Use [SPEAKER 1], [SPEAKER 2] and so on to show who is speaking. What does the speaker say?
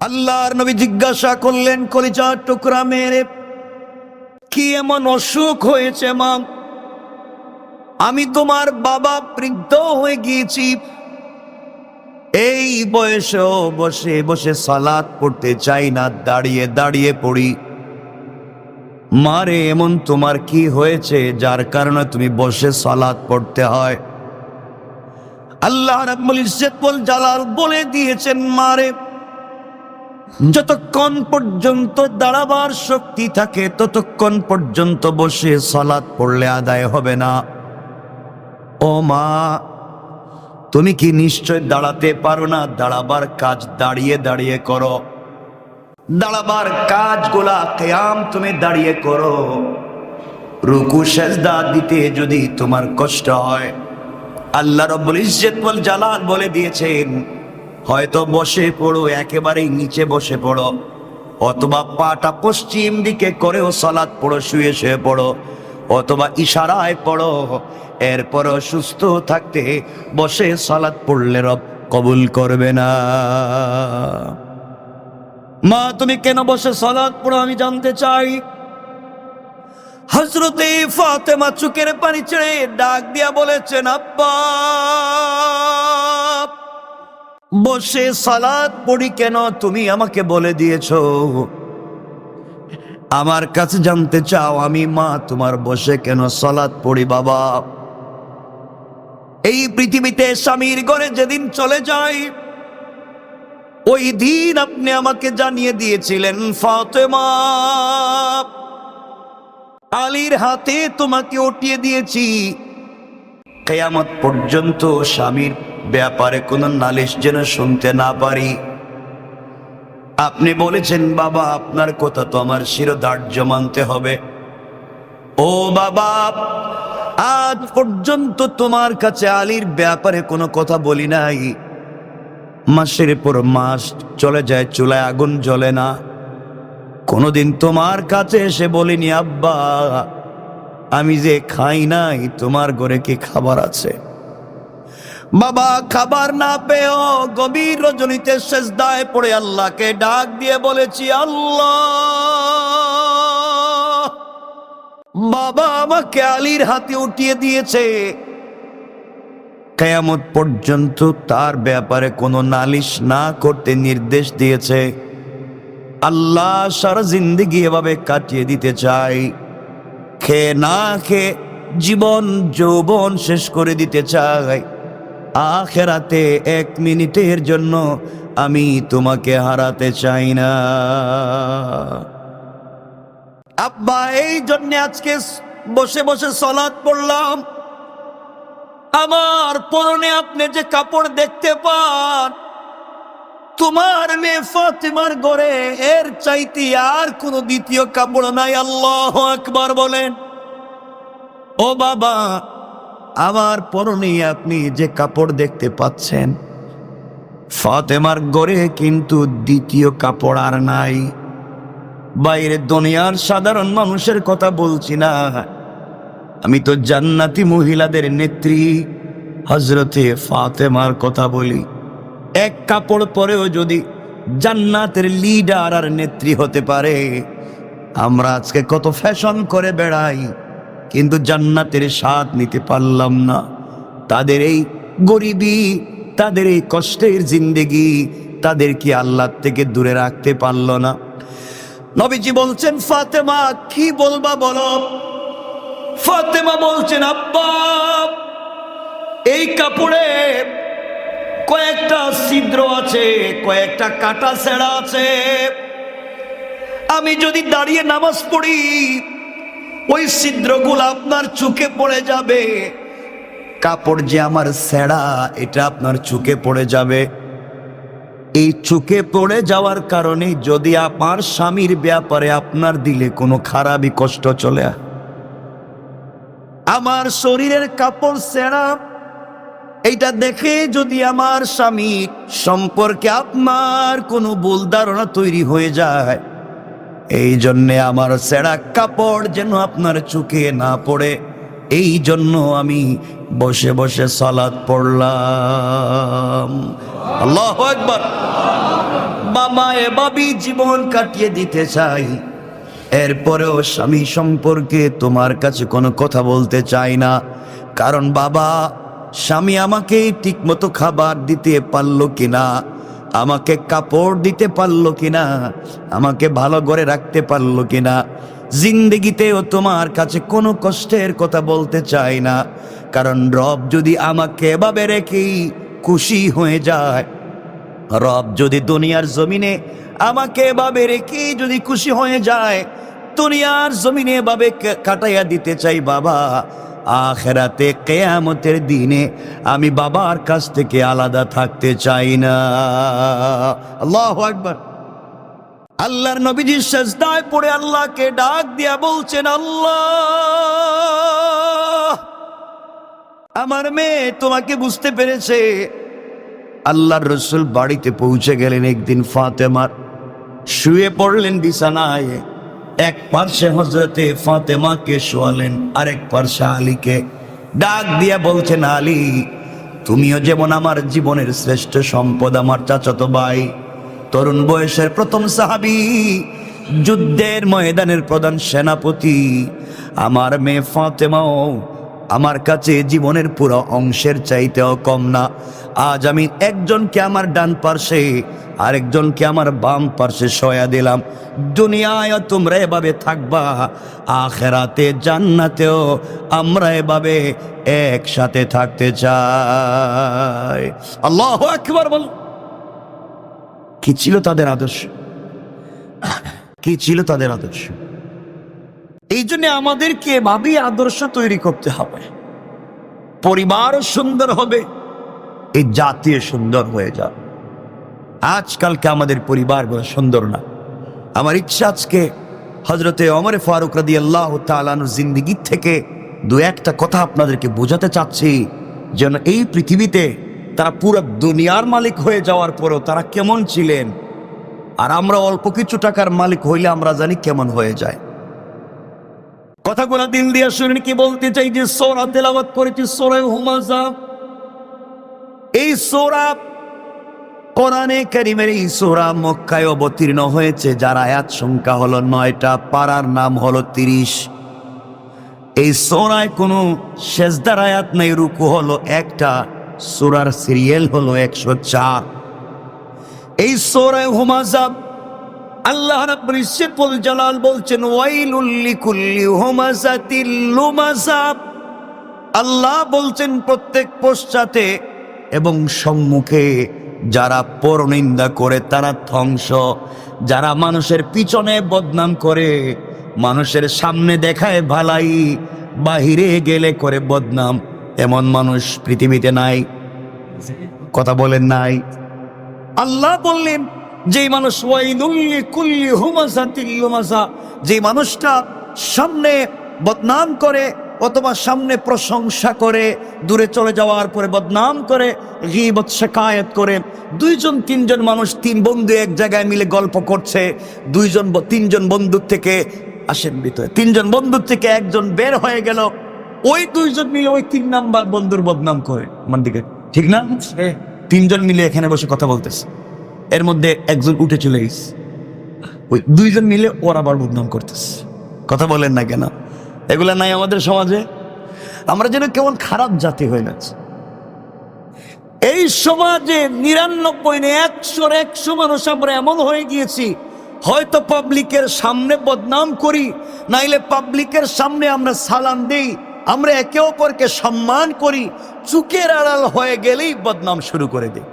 [SPEAKER 1] আল্লাহর নবী জিজ্ঞাসা করলেন, কলিজার টুকরা মেরে, কি এমন অসুখ হয়েছে, মা? আমি তোমার বাবা বৃদ্ধ হয়ে গিয়েছি। এই বয়সেও বসে বসে সালাদ পড়তে চাই না, দাঁড়িয়ে দাঁড়িয়ে পড়ি। মারে এমন তোমার কি হয়েছে, যার কারণে তুমি বসে সালাদ পড়তে হয়? আল্লাহ রাব্বুল ইজ্জত ওয়াল জালাল বলে দিয়েছেন মারে যতক্ষণ পর্যন্ত দাঁড়াবার শক্তি থাকে, ততক্ষণ পর্যন্ত বসে সালাত পড়লে আদায় হবে না। ও মা, তুমি কি নিশ্চয় দাঁড়াতে পারো না? দাঁড়াবার কাজ দাঁড়িয়ে দাঁড়িয়ে করো। দাঁড়াবার কাজগুলা কেয়াম তুমি দাঁড়িয়ে করো। রুকু, সেজদা দিতে যদি তোমার কষ্ট হয়, আল্লাহ রব্বুল ইজ্জত জালাল বলে দিয়েছেন হয়তো বসে পড়ো, একেবারেই নিচে বসে পড়ো। অথবা পাটা পশ্চিম দিকে করেও সালাদ পড়ো, শুয়ে শুয়ে পড়ো। অথবা ইশারায় পড়ো, এরপরও সুস্থ থাকতে বসে সালাদ পড়লে রব কবুল করবে না। মা, তুমি কেন বসে সালাদ পড়ো আমি জানতে চাই। হজরতে ফাতেমা চুকের পানি ছেড়ে ডাক দিয়া বলেছেন, আব্বা! বসে সালাদ পড়ি কেন তুমি আমাকে বলে দিয়েছ? আমার কাছে জানতে চাও, আমি মা, তোমার বসে কেন সালাদ পড়ি বাবা? এই পৃথিবীতে স্বামীর ঘরে যেদিন চলে যাই, ওই দিন আপনি আমাকে জানিয়ে দিয়েছিলেন, ফাতেমা, আলীর হাতে তোমাকে উঠিয়ে দিয়েছি। কেয়ামত পর্যন্ত স্বামীর ব্যাপারে কোনো নালিশ যেন শুনতে না পারি। আপনি বলেছেন, বাবা, আপনার কথা তো আমার শিরোধার্য মানতে হবে। ও বাবা, আজ পর্যন্ত তোমার কাছে আলীর ব্যাপারে কোনো কথা বলি নাই। মাসের পর মাস চলে যায়, চুলায় আগুন জ্বলে না। কোনোদিন তোমার কাছে এসে বলিনি, আব্বা, আমি যে খাই নাই, তোমার ঘরে কি খাবার আছে? বাবা, খাবার না পেয়েও গভীর রজনীতে শেষদায় পড়ে আল্লাহকে ডাক দিয়ে বলেছি, আল্লাহ! বাবা আমাকে আলীর হাতে উঠিয়ে দিয়েছে। কেয়ামত পর্যন্ত তার ব্যাপারে কোনো নালিশ না করতে নির্দেশ দিয়েছে। আল্লাহ সারা জিন্দিগি এভাবে কাটিয়ে দিতে চাই। খেয়ে না খেয়ে জীবন, যৌবন শেষ করে দিতে চাই। আখেরাতে এক মিনিটের জন্য আমি তোমাকে হারাতে চাই না। আব্বা, এই জন্য আজকে বসে বসে সলাৎ পড়লাম। আমার পরনে আপনি যে কাপড় দেখতে পান, তোমার মেয়ে ফাতেমার গড়ে এর চাইতে আর কোনো দ্বিতীয় কাপড় নাই, আল্লাহ আকবার বলেন। ও বাবা আমার পরনে আপনি যে কাপড় দেখতে পাচ্ছেন। ফাতেমার গড়ে কিন্তু দ্বিতীয় কাপড় আর নাই। বাইরে দুনিয়ার সাধারণ মানুষের কথা বলছি না। আমি তো জান্নাতি মহিলাদের নেত্রী হজরতে ফাতেমার কথা বলি। এক কাপড় পরেও যদি জান্নাতের লিডার আর নেত্রী হতে পারে, আমরা আজকে কত ফ্যাশন করে বেড়াই। কিন্তু জান্নাতের স্বাদ নিতে পারলাম না। তাদের এই গরিবী, তাদের এই কষ্টের জিন্দেগি তাদের কি আল্লাহ থেকে দূরে রাখতে পারল না। নবীজি বলছেন, ফাতেমা, কি বলবা বলো? ফাতেমা বলছেন, আব্বা, এই কাপড়ে কয়েকটা ছিদ্র আছে, কয়েকটা কাটা ছেঁড়া আছে। আমি যদি দাঁড়িয়ে নামাজ পড়ি ওই ছিদ্রগুলো আপনার চোখে পড়ে যাবে। কাপড় যে আমার ছেঁড়া, এটা আপনার চোখে পড়ে যাবে। এই চোখে পড়ে যাওয়ার কারণে যদি আমার স্বামীর ব্যাপারে আপনার দিলে কোনো খারাপই কষ্ট চলে। আমার শরীরের কাপড় ছেঁড়া, এইটা দেখে যদি আমার স্বামী সম্পর্কে আপনার কোনো ভুল ধারণা তৈরি হয়ে যায় এই জন্যে আমার সেরা কাপড় যেন আপনার চোখে না পড়ে। এই জন্য আমি বসে বসে সালাদ পড়লাম। আল্লাহ একবার বাবা এভাবেই জীবন কাটিয়ে দিতে চাই। এরপরেও স্বামী সম্পর্কে তোমার কাছে কোনো কথা বলতে চাই না। কারণ বাবা, স্বামী আমাকে ঠিকমতো খাবার দিতে পারল কিনা। আমাকে কাপড় দিতে পারল কিনা? আমাকে ভালো করে রাখতে পারল কিনা? জিন্দগিতেও তোমার কাছে কোনো কষ্টের কথা বলতে চাই না। কারণ রব যদি আমাকে এভাবে রেখেই খুশি হয়ে যায়, রব যদি দুনিয়ার জমিনে আমাকে এভাবে রেখে যদি খুশি হয়ে যায়, দুনিয়ার জমিনে এভাবে কাটাইয়া দিতে চাই বাবা। আখেরাতে কেয়ামতের দিনে আমি বাবার কাছ থেকে আলাদা থাকতে চাই না। আল্লাহ একবার আল্লাহর নবীজি সাজদায় পড়ে আল্লাহকে ডাক দিয়া বলছেন, আল্লাহ, আমার মেয়ে তোমাকে বুঝতে পেরেছে। আল্লাহর রসুল বাড়িতে পৌঁছে গেলেন একদিন ফাতেমার। শুয়ে পড়লেন বিছানায়। এক পার্শ্বে হজরতে ফাতেমাকে শোয়ালেন, আরেক পার্শ্বে আলীকে। ডাক দিয়া বলছেন, আলী, তুমিও যেমন আমার জীবনের শ্রেষ্ঠ সম্পদ, আমার চাচাতো ভাই, তরুণ বয়সের প্রথম সাহাবি, যুদ্ধের ময়দানের প্রধান সেনাপতি, আমার মেয়ে ফাতেমাও আমার কাছে জীবনের পুরো অংশের চাইতেও কম না। আজ আমি একজনকে আমার ডান পার্শ্বে আরেকজনকে আমার বাম পার্শ্বে সয়া দিলাম। দুনিয়ায় তোমরা এভাবে থাকবা, আখেরাতে জান্নাতেও আমরা এভাবে একসাথে থাকতে চাই। আল্লাহ একবার বল। কি ছিল তাদের আদর্শ? কি ছিল তাদের আদর্শ? এই জন্য আমাদেরকে ভাবি আদর্শ তৈরি করতে হবে। পরিবারও সুন্দর হবে, এই জাতীয় সুন্দর হয়ে যাবে। আজকালকে আমাদের পরিবারগুলো সুন্দর না। আমার ইচ্ছা আজকে হজরতে অমরে ফারুক রাদি আল্লাহ তালানুর জিন্দিগি থেকে দু একটা কথা আপনাদেরকে বোঝাতে চাচ্ছি, যেন এই পৃথিবীতে তারা পুরো দুনিয়ার মালিক হয়ে যাওয়ার পরেও তারা কেমন ছিলেন, আর আমরা অল্প কিছু টাকার মালিক হইলে আমরা জানি কেমন হয়ে যায়। কথাগুলো দিল দিয়ে শুনেন, কি বলতে চাই যে সোরা তেলাওয়াত করেছি সোরা হুমাজা এই সোরা কোরআনে কারিমের এই সোরা মক্কায় অবতীর্ণ হয়েছে, যার আয়াত সংখ্যা হলো নয়টা, পাড়ার নাম হলো তিরিশ। এই সোরায় কোনো শেষদার আয়াত নেই, রুকু হলো একটা, সোরার সিরিয়াল হলো একশো চার। এই সোরায় হুমাজাব, আল্লাহ রাব্বুল জালাল বলছেন, ওয়াইলুল লিকুল্লি আল্লাহ বলছেন, প্রত্যেক পশ্চাতে এবং সম্মুখে যারা পরনিন্দা করে তারা ধ্বংস। যারা মানুষের পিছনে বদনাম করে, মানুষের সামনে দেখায় ভালাই, বাহিরে গেলে করে বদনাম। এমন মানুষ পৃথিবীতে নাই। কথা বলেন নাই। আল্লাহ বললেন যে মানুষ যে মানুষটা সামনে বদনাম করে অথবা সামনে প্রশংসা করে দূরে চলে যাওয়ার পরে বদনাম করে গিবত শেকায়ত করে দুইজন তিনজন মানুষ তিন বন্ধু এক জায়গায় মিলে গল্প করছে দুইজন তিনজন বন্ধুর থেকে আসেন ভিতরে তিনজন বন্ধুর থেকে একজন বের হয়ে গেল ওই দুইজন মিলে ওই তিন নাম্বার বন্ধুর বদনাম করে আমার দিকে ঠিক না? তিনজন মিলে এখানে বসে কথা বলতেছে এর মধ্যে একজন উঠে চলে গেছে ওই দুইজন মিলে ওর আবার বদনাম করতেছে কথা বলেন না কেন? এগুলা নাই আমাদের সমাজে। আমরা যেন কেমন খারাপ জাতি হয়ে যাচ্ছে। এই সমাজে নিরানব্বই না একশোর একশো মানুষ আমরা এমন হয়ে গিয়েছি, হয়তো পাবলিকের সামনে বদনাম করি, নাইলে পাবলিকের সামনে আমরা সালাম দিই, আমরা একে অপরকে সম্মান করি, চুকের আড়াল হয়ে গেলেই বদনাম শুরু করে দিই।